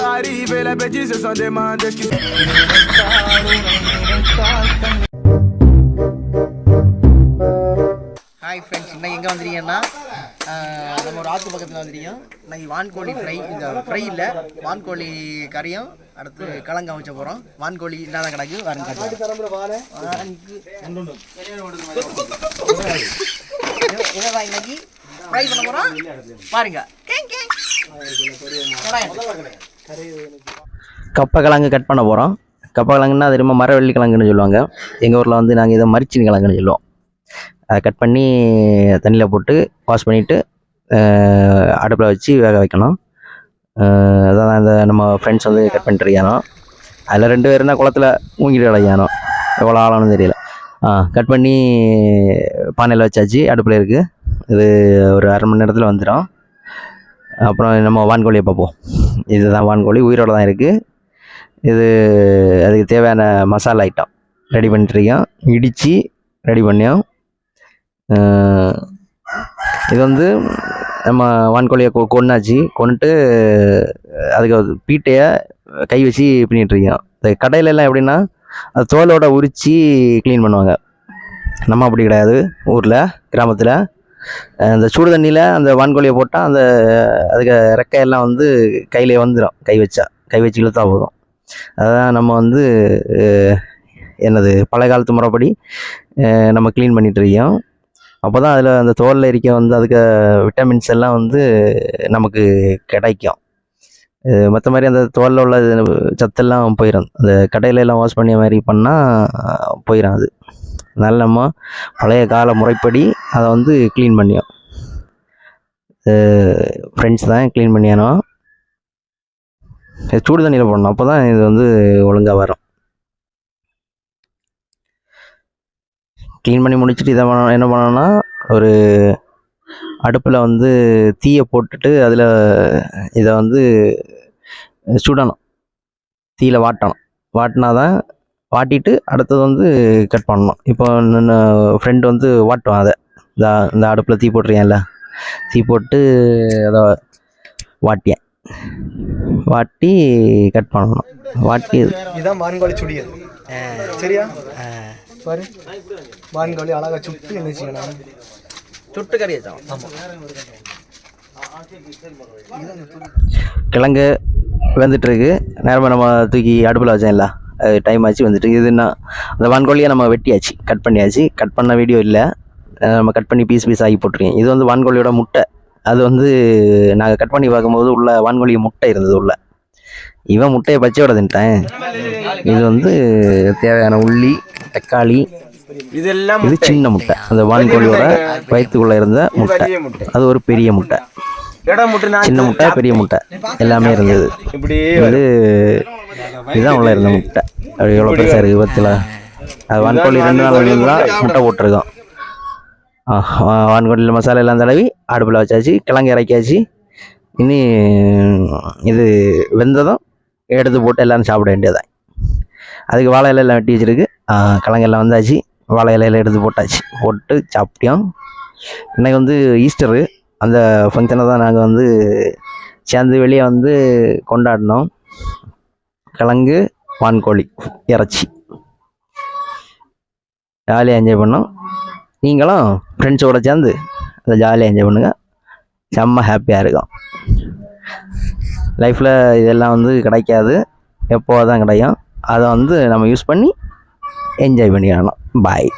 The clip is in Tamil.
Arrive, la bêtise sans demander qui hi friends இன்னைக்கு எங்கே வந்துருக்கீங்கன்னா நம்ம ஒரு ஆற்று பக்கத்தில் வந்துருக்கோம் இன்னைக்கு வான்கோழி ஃப்ரை இந்த ஃப்ரை இல்லை வான்கோழி கறியும் அடுத்து கிழங்கு அமைச்ச போகிறோம் வான்கோழி இல்லாத கிடக்கு வரும் என்னடா இன்னைக்கு ஃப்ரை பண்ண போகிறோம் பாருங்க. Gang gang. கப்பை கிழங்கு கட் பண்ண போகிறோம் கப்பை கிழங்குன்னா அது ரொம்ப மரவள்ளி கிழங்குன்னு சொல்லுவாங்க. எங்கள் ஊரில் வந்து நாங்கள் இதை மரிச்சினி கிழங்குன்னு சொல்லுவோம். அதை கட் பண்ணி தண்ணியில் போட்டு வாஷ் பண்ணிவிட்டு அடுப்பில் வச்சு வேக வைக்கணும். அதான் இந்த நம்ம ஃப்ரெண்ட்ஸ் வந்து கட் பண்ணிட்டு இருக்கானோ அதில் ரெண்டு பேரும் தான் குளத்துல மூங்கிட்டு கிடக்கானோ எவ்வளோ ஆழம்னு தெரியல. ஆ கட் பண்ணி பானையில் வச்சாச்சு. அடுப்பில் இருக்குது இது ஒரு அரை மணி நேரத்தில் வந்துடும் அப்புறம் நம்ம வான்கோழியை பார்ப்போம். இதுதான் வான்கோழி உயிரோட தான் இருக்குது இது அதுக்கு தேவையான மசாலா ஐட்டம் ரெடி பண்ணிட்டுருக்கோம் இடித்து ரெடி பண்ணியும் இது வந்து நம்ம வான்கோழியை கொ கொன்னாச்சு. கொண்டுட்டு அதுக்கு பீட்டையை கை வச்சு பின்னிட்டுருக்கோம் இந்த கடையிலெல்லாம் எப்படின்னா அது தோலோட உரித்து க்ளீன் பண்ணுவாங்க. நம்ம அப்படி கிடையாது. ஊரில் கிராமத்தில். அந்த சுடு தண்ணியில் அந்த வான்கோழியை போட்டால் அந்த அதுக்கு ரெக்கையெல்லாம் வந்து கையிலே வந்துடும் கை வச்சா. கை வச்சு இழுத்தா போதும். அதான் நம்ம வந்து என்னது பழைய காலத்து முறைப்படி நம்ம க்ளீன் பண்ணிகிட்டு இருக்கோம். அப்போ தான் அதில் அந்த தோலில் இருக்க வந்து அதுக்கு விட்டமின்ஸ் எல்லாம் வந்து நமக்கு கிடைக்கும். மற்ற மாதிரி அந்த தோலில் உள்ள சத்தெல்லாம் போயிடும் அந்த கடையில எல்லாம் வாஷ் பண்ணிய மாதிரி பண்ணால் போயிடும் அது. நல்லம்மா. நம்ம பழைய கால முறைப்படி அதை வந்து க்ளீன் பண்ணியோம் ஃப்ரெண்ட்ஸ் தான் க்ளீன் பண்ணியானோ. சூடு தண்ணியில் போடணும். அப்போ தான் இது வந்து ஒழுங்காக வரும். க்ளீன் பண்ணி முடிச்சுட்டு இதை பண்ண- என்ன பண்ணோன்னா ஒரு அடுப்பில் வந்து தீயை போட்டுட்டு அதில் இதை வந்து சுடணும். தீயில் வாட்டணும். வாட்டினா தான் வாட்டிட்டு அடுத்தது வந்து கட் பண்ணணும். இப்போ ஃப்ரெண்டு வந்து வாட்டுவான் அதை. இந்த இந்த அடுப்பில் தீ போட்டிருக்கேன்ல. தீ போட்டு அதை வாட்டியேன். வாட்டி கட் பண்ணணும். வாட்டி இதுதான் வான்கோழி சுடியல். சரியா? பாரு. வான்கோழி அழகா சுட்டு என்ன செய்யணும் சுட்டு கறி வச்சோம் கிழங்கு வெந்துட்டுருக்கு நேரமாக நம்ம தூக்கி அடுப்பில் வச்சேன்ல. டைம் ஆச்சு வந்துட்டு இதுன்னா அந்த வான்கோழியை நம்ம வெட்டியாச்சு கட் பண்ணியாச்சு. கட் பண்ண வீடியோ இல்லை. நம்ம கட் பண்ணி பீஸ் பீஸ் ஆகி போட்டிருக்கேன். இது வந்து வான்கோழியோட முட்டை. அது வந்து நாங்கள் கட் பண்ணி பார்க்கும்போது உள்ள வான்கோழி முட்டை இருந்தது உள்ள. இவன் முட்டையை பச்சையோட தின்ட்டேன். இது வந்து தேவையான உள்ளி தக்காளி. இதெல்லாம் இது சின்ன முட்டை. அந்த வான்கோழியோட வயிற்றுக்குள்ளே இருந்த முட்டை. அது ஒரு பெரிய முட்டை. சின்ன முட்டை பெரிய முட்டை. எல்லாமே இருந்தது. இப்படி இது இதுதான் உள்ள இருந்த முட்டை. அது எவ்வளோ பெருசாக இருக்குது பத்தில். அது வான்கோழி ரெண்டு நாள் தான் முட்டை. போட்டிருக்கோம். வான்கோழியில் மசாலா எல்லாம் தடவி அடுப்பில் வச்சாச்சு கிழங்கு இறக்கியாச்சு. இனி இது வெந்ததும் எடுத்து போட்டு எல்லாரும் சாப்பிட வேண்டியதுதான். அதுக்கு வாழை இலையெல்லாம் வெட்டி வச்சிருக்கு. ஆ, கிழங்கு எல்லாம் வந்தாச்சு. வாழை இலையில எடுத்து போட்டாச்சு. போட்டு சாப்பிட்டோம். இன்னைக்கு வந்து ஈஸ்டரு. அந்த ஃபங்க்ஷனை தான் நாங்கள் வந்து சேர்ந்து வெளியே வந்து கொண்டாடினோம். கிழங்கு வான்கோழி இறைச்சி. ஜாலியாக என்ஜாய் பண்ணோம். நீங்களும் ஃப்ரெண்ட்ஸோட சேர்ந்து அதை ஜாலியாக என்ஜாய் பண்ணுங்கள் செம்ம ஹாப்பியாக இருக்கும். லைஃப்பில் இதெல்லாம் வந்து கிடைக்காது. எப்போ தான் கிடைக்கும். அதை வந்து நம்ம யூஸ் பண்ணி என்ஜாய் பண்ணிடணும் பாய்